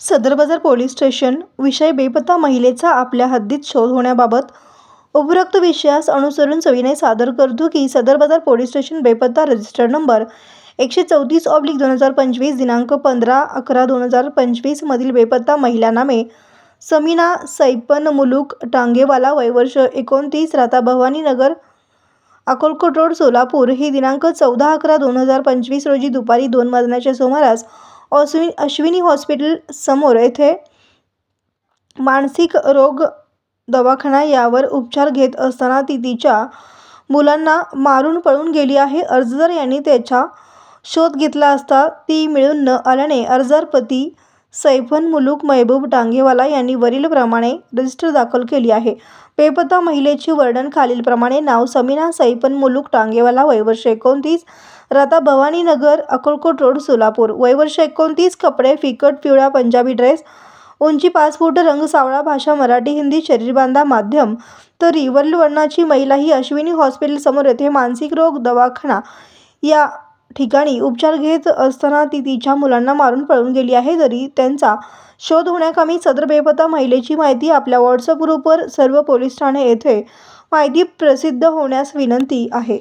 सदर बाजार police station विषय बेपत्ता महिलेचा आपल्या हद्दीत शोध होण्याबाबत उपरोक्त विषयास अनुसरून सविनय सादर करतो की सदर बाजार पोलीस स्टेशन बेपत्ता रजिस्टर नंबर एकशे चौतीस ऑब्लिक दोन हजार पंचवीस दिनांक पंधरा अकरा दोन हजार पंचवीसमधील बेपत्ता महिला नामे समीना सैपन मुलूक टांगेवाला वयवर्ष एकोणतीस राहता भवानीनगर अकोलकोट रोड सोलापूर. ही दिनांक चौदा अकरा दोन हजार पंचवीस रोजी दुपारी दोन वाजण्याच्या सुमारास अश्विनी अश्विनी हॉस्पिटल समोर येथे मानसिक रोग दवाखाना यावर उपचार घेत असताना ती तिच्या मुलांना मारून पळून गेली आहे. अर्जदार यांनी त्याचा शोध घेतला असता ती मिळून न आल्याने अर्जदार पती सैफन मुलूक महबूब टांगेवाला यांनी वरीलप्रमाणे रजिस्टर दाखल केली आहे. बेपत्ता महिलेचे वर्णन खालीलप्रमाणे नाव समीना सैफन मुलूक टांगेवाला वयवर्ष एकोणतीस राहता भवानीनगर अकोलकोट रोड सोलापूर. वयवर्ष एकोणतीस कपडे फिकट पिवळा पंजाबी ड्रेस उंची पाच फूट रंग सावळा भाषा मराठी हिंदी शरीरबांधा माध्यम. तरी वरील वर्णाची महिला ही अश्विनी हॉस्पिटलसमोर येथे मानसिक रोग दवाखाना या ठिकाणी उपचार घेत असताना ती तिच्या मुलांना मारून पळून गेली आहे. तरी त्यांचा शोध होण्याकामी सदर बेपत्ता महिलेची माहिती आपल्या व्हॉट्सअप ग्रुपवर सर्व पोलीस ठाणे येथे माहिती प्रसिद्ध होण्यास विनंती आहे.